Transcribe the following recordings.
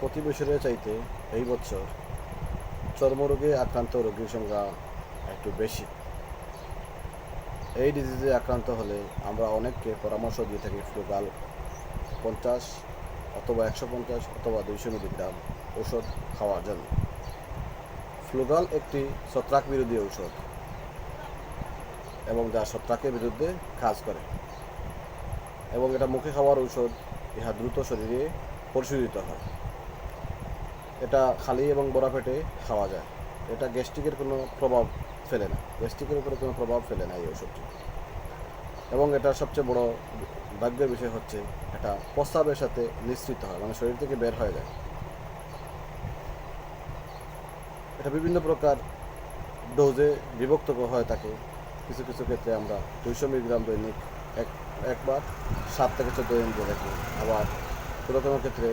প্রতি বছরের চাইতে এই বছর চর্মরোগে আক্রান্ত রোগীর সংখ্যা একটু বেশি। এই ডিজিজে আক্রান্ত হলে আমরা অনেককে পরামর্শ দিয়ে থাকি ফ্লুগাল পঞ্চাশ অথবা একশো পঞ্চাশ অথবা দুইশো মিলিগ্রাম ওষুধ খাওয়ার জন্য। ফ্লুগাল একটি ছত্রাক বিরোধী ঔষধ এবং যা ছত্রাকের বিরুদ্ধে কাজ করে এবং এটা মুখে খাওয়ার ঔষধ, ইহা দ্রুত শরীরে পরিশোধিত হয়। এটা খালি এবং বড়া পেটে খাওয়া যায়। এটা গ্যাস্ট্রিকের কোনো প্রভাব ফেলে না। গ্যাস্ট্রিকের উপরে কোনো প্রভাব ফেলে না এই ওষুধটি এবং এটা সবচেয়ে বড় ভাগ্যের বিষয় হচ্ছে, এটা প্রস্তাবের সাথে নিঃসৃত হয় মানে শরীর থেকে বের হয়ে যায়। এটা বিভিন্ন প্রকার ডোজে বিভক্ত হয়ে থাকে কিছু কিছু ক্ষেত্রে আমরা দুইশো মিলিগ্রাম দৈনিক এক একবার, সাত থেকে চোদ্দ দিন দিয়ে রাখি আবার কোনো কোনো ক্ষেত্রে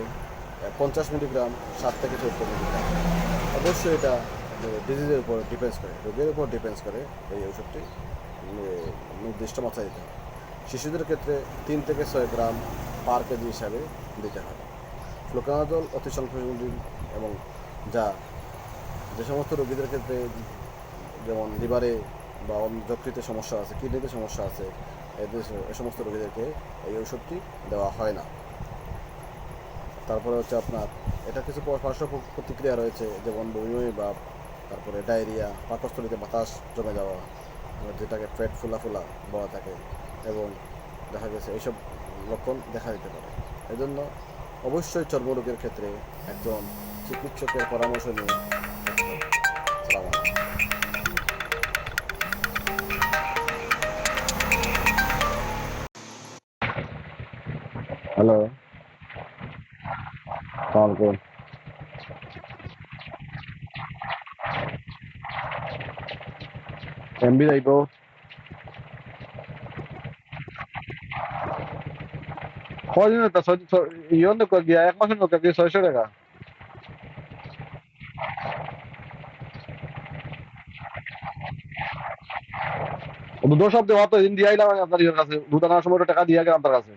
পঞ্চাশ মিলিগ্রাম, সাত থেকে চোদ্দ মিলিগ্রাম। অবশ্যই এটা ডিজিজের উপর ডিপেন্ডস করে, রোগের উপর ডিপেন্ডস করে এই ওষুধটি নির্দিষ্ট মাত্রা দিতে হয় শিশুদের ক্ষেত্রে তিন থেকে ছয় গ্রাম পার কেজি হিসাবে দিতে হয় ফ্লোকানাজল অতি সংবেদনশীল এবং যা যে সমস্ত রোগীদের ক্ষেত্রে, যেমন লিভারে বা যকৃতে সমস্যা আছে, কিডনিতে সমস্যা আছে, এদের, এ সমস্ত রোগীদেরকে এই ওষুধটি দেওয়া হয় না। তারপরে হচ্ছে আপনার, এটা কিছু পার্শ্ব প্রতিক্রিয়া রয়েছে, যেমন বমি ভাব তারপরে ডায়রিয়া, পাকস্থলিতে বাতাস জমে যাওয়া যেটাকে পেট ফুলা ফুলা বলা থাকে, এবং দেখা গেছে এইসব লক্ষণ দেখা দিতে পারে। এই জন্য অবশ্যই চর্মরোগের ক্ষেত্রে একজন চিকিৎসকের পরামর্শ নিয়ে সালাম আলাইকুম। এমবি যাইব কদিন তা ইয়ন গিয়া এক মাসের মতো কি, ছয়শো টাকা। দুধ সব দেওয়া তো এদিন দিয়ে আইলাম আমি আপনার ইয়ের কাছে দুধ আনার সময় টাকা দিয়ে গেলাম আপনার কাছে।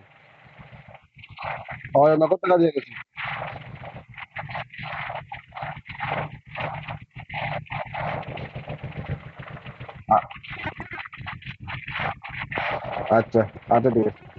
নগদ টাকা দিয়ে গেছি। আচ্ছা আচ্ছা ঠিক আছে।